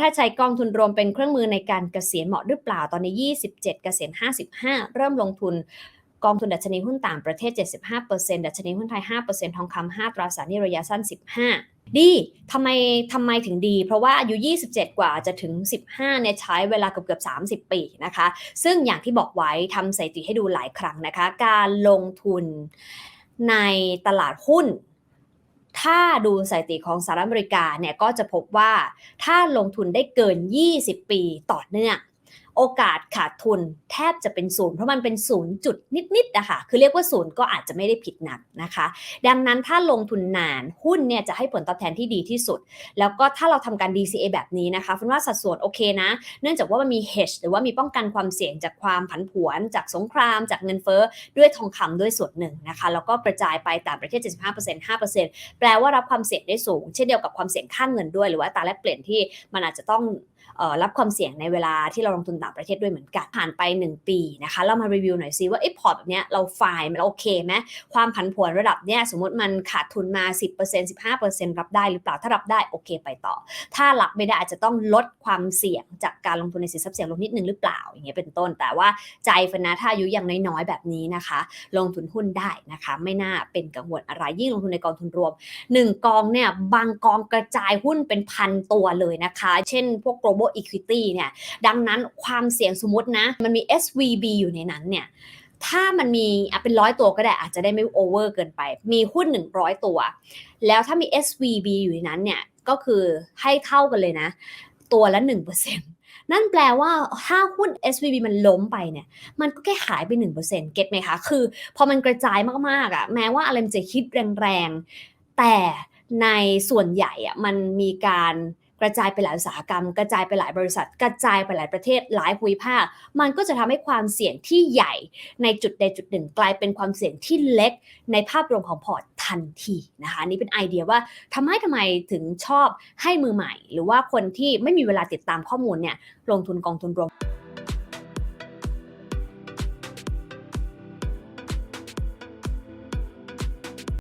ถ้าใช้กองทุนรวมเป็นเครื่องมือในการเกษียณเหมาะหรือเปล่าตอนนี้ 27 เกษียณ 55 เริ่มลงทุนกองทุนดัชนีหุ้นต่างประเทศ 75%ดัชนีหุ้นไทย 5%ทองคำ5ตราสารหนี้ระยะสั้น 15 ดีทำไมทำไมถึงดี เพราะว่าอายุ 27 กว่าจะถึง 15 เนี่ยใช้เวลาเกือบเกือบ30 ปีนะคะ ซึ่งอย่างที่บอกไว้ทำสถิติให้ดูหลายครั้งนะคะ การลงทุนในตลาดหุ้น ถ้าดูสถิติของสหรัฐอเมริกาเนี่ยก็จะพบว่าถ้าลงทุนได้เกิน 20 ปีต่อเนื่อง โอกาสขาดทุนแทบจะเป็นศูนย์เพราะมันเป็นศูนย์จุดนิดๆนะคะคือเรียกว่าศูนย์ก็อาจจะไม่ได้ผิดหนักนะคะ ดังนั้นถ้าลงทุนนานหุ้นเนี่ยจะให้ผลตอบแทนที่ดีที่สุด แล้วก็ถ้าเราทำการ DCA แบบนี้นะคะฟันว่าสัดส่วนโอเคนะ เนื่องจากว่ามันมี hedge หรือว่ามีป้องกันความเสี่ยงจากความผันผวน จากสงคราม จากเงินเฟ้อด้วยทองคำด้วยส่วนหนึ่งนะคะแล้วก็กระจายไปต่างประเทศ 75% 5%แปลว่ารับความเสี่ยงได้สูง เช่นเดียวกับความเสี่ยงค่าเงินด้วย หรือว่าตาแลกเปลี่ยนที่มันอาจจะต้องรับความเสี่ยงในเวลาที่เราลงทุนต่างประเทศด้วยเหมือนกัน ผ่านไป 1 ปีนะคะ เรามารีวิวหน่อยซิว่าไอ้พอร์ตแบบเนี้ยเราไฟล์มันโอเคไหมความผันผวนระดับเนี้ยสมมติมันขาดทุนมา 10% 15%รับได้หรือเปล่าถ้ารับได้โอเคไปต่อ ถ้ารับไม่ได้อาจจะต้องลดความเสี่ยงจากการลงทุนในสินทรัพย์เสี่ยงลงนิดนึงหรือเปล่าอย่างเงี้ยเป็นต้น แต่ว่าใจฟนนะถ้าอายุยังน้อยๆแบบนี้นะคะ ลงทุนหุ้นได้นะคะ ไม่น่าเป็นกังวลอะไรยิ่งลงทุนในกองทุนรวม 1 กองเนี่ยบางกองกระจายหุ้นเป็นพันตัวเลยนะคะ เช่นพวก global equity เนี่ยดังนั้นความเสี่ยงสมมตินะ มันมี SVB อยู่ในนั้นเนี่ยถ้ามันมีเป็นร้อยตัวก็ได้อาจจะได้ไม่โอเวอร์เกินไป มีหุ้น 100 ตัว แล้วถ้ามี SVB อยู่ในนั้นเนี่ยก็คือให้เท่ากันเลยนะ ตัวละ 1%นั่นแปลว่าถ้าหุ้น SVB มันล้มไปเนี่ย มันก็แค่หายไป 1%เก็ตไหมคะ คือพอมันกระจายมากๆอะ่ะ แม้ว่าอะไรมันจะคิดแรงๆ แต่ในส่วนใหญ่อะ่ะมันมีการ กระจายไปหลายอุตสาหกรรม กระจายไปหลายบริษัท กระจายไปหลายประเทศหลายภูมิภาค มันก็จะทำให้ความเสี่ยงที่ใหญ่ในจุดใดจุดหนึ่ง กลายเป็นความเสี่ยงที่เล็กในภาพรวมของพอร์ตทันทีนะคะนนี่เป็นไอเดียว่าทำไมทำไมถึงชอบให้มือใหม่ หรือว่าคนที่ไม่มีเวลาติดตามข้อมูลเนี่ยลงทุนกองทุนรวม